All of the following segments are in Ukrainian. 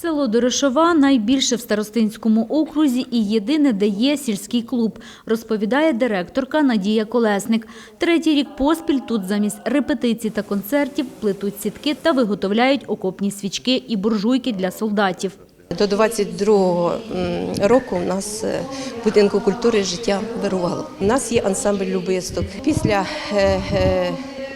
Село Дорошова найбільше в Старостинському окрузі і єдине, де є сільський клуб, розповідає директорка Надія Колесник. Третій рік поспіль тут замість репетицій та концертів плетуть сітки та виготовляють окопні свічки і буржуйки для солдатів. До 22-го року у нас е, в будинку культури життя вирувало. У нас є ансамбль любисток. Після е, е,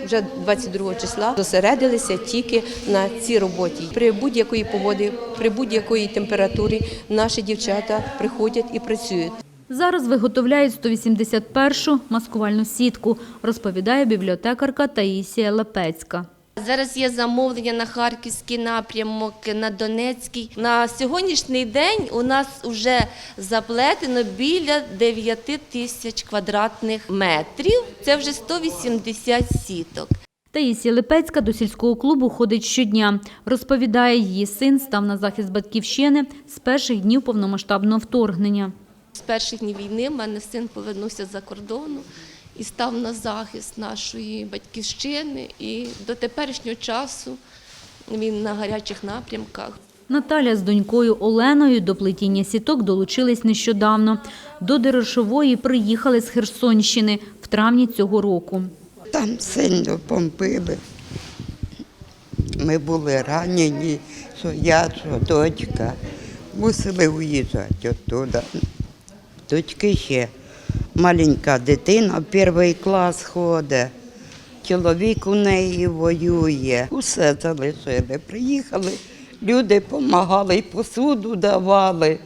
вже 22 числа зосередилися тільки на цій роботі. При будь-якої погоди, при будь-якої температурі наші дівчата приходять і працюють. Зараз виготовляють 181-шу маскувальну сітку, розповідає бібліотекарка Таїсія Лепецька. Зараз є замовлення на харківський напрямок, на Донецький. На сьогоднішній день у нас вже заплетено біля 9 тисяч квадратних метрів. Це вже 180 сіток. Таїсія Липецька до сільського клубу ходить щодня. Розповідає, її син став на захист батьківщини з перших днів повномасштабного вторгнення. З перших днів війни в мене син повернувся з-за кордону і став на захист нашої батьківщини. І до теперішнього часу він на гарячих напрямках. Наталя з донькою Оленою до плетіння сіток долучились нещодавно. До Дерошової приїхали з Херсонщини в травні цього року. Там сильно бомбили. Ми були ранені, що я, що дочка. Мусили уїжджати оттуда. Дочки ще маленька дитина, перший клас ходить. Чоловік у неї воює. Усе залишили. Приїхали, люди допомагали, і посуду давали,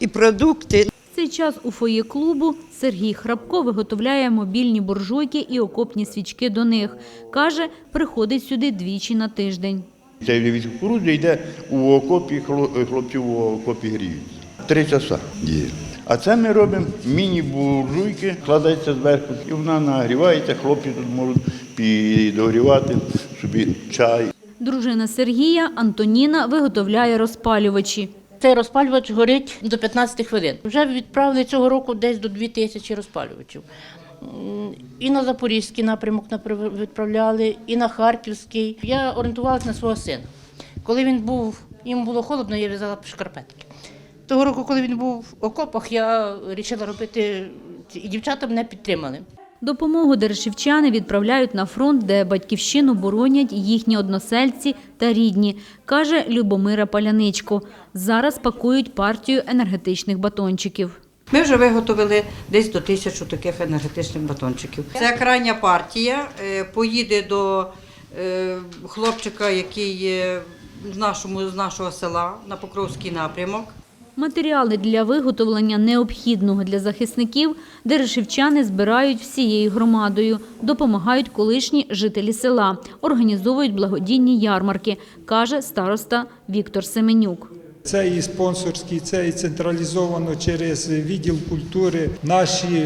і продукти. В цей час у фоє клубу Сергій Храбко виготовляє мобільні буржуйки і окопні свічки до них. Каже, приходить сюди двічі на тиждень. Цей від кукурудзи йде у окопі, хло- хлопці у окопі гріються. Три часа є. А це ми робимо міні-буржуйки, складається зверху, і вона нагрівається, хлопці тут можуть підогрівати собі чай. Дружина Сергія Антоніна виготовляє розпалювачі. Цей розпалювач горить до 15 хвилин. Вже відправили цього року десь до 2 тисячі розпалювачів. І на Запорізький напрямок відправляли, і на Харківський. Я орієнтувалася на свого сина. Коли він був, йому було холодно, я в'язала шкарпетки. Того року, коли він був в окопах, я вирішила робити, і дівчата мене підтримали. Допомогу дерешівчани відправляють на фронт, де батьківщину боронять їхні односельці та рідні, каже Любомира Паляничко. Зараз пакують партію енергетичних батончиків. Ми вже виготовили десь до тисячу таких енергетичних батончиків. Це крайня партія. е, Поїде до е, хлопчика, який є з нашому з нашого села на Покровський напрямок. Матеріали для виготовлення необхідного для захисників дерешівчани збирають всією громадою, допомагають колишні жителі села, організовують благодійні ярмарки, каже староста Віктор Семенюк. Це і спонсорські, це і централізовано через відділ культури. Наші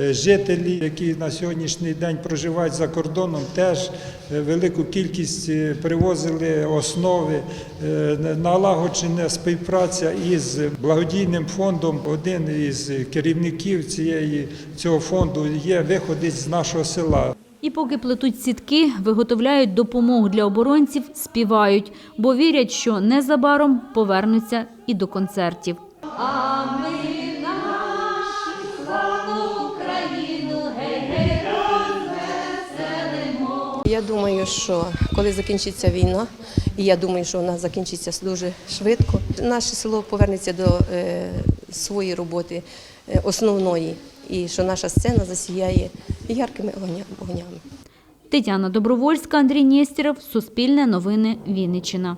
е, жителі, які на сьогоднішній день проживають за кордоном, теж е, велику кількість е, привозили основи, налагоджена співпраця із благодійним фондом. Один із керівників цієї цього фонду є виходець з нашого села. І поки плетуть сітки, виготовляють допомогу для оборонців, співають, бо вірять, що незабаром повернуться і до концертів. А ми на Україну гейсемо. Я думаю, що коли закінчиться війна, і я думаю, що вона закінчиться дуже швидко, наше село повернеться до е, своєї роботи е, основної, і що наша сцена засіяє яркими огнями. Тетяна Добровольська, Андрій Нєстєров, Суспільне новини, Вінниччина.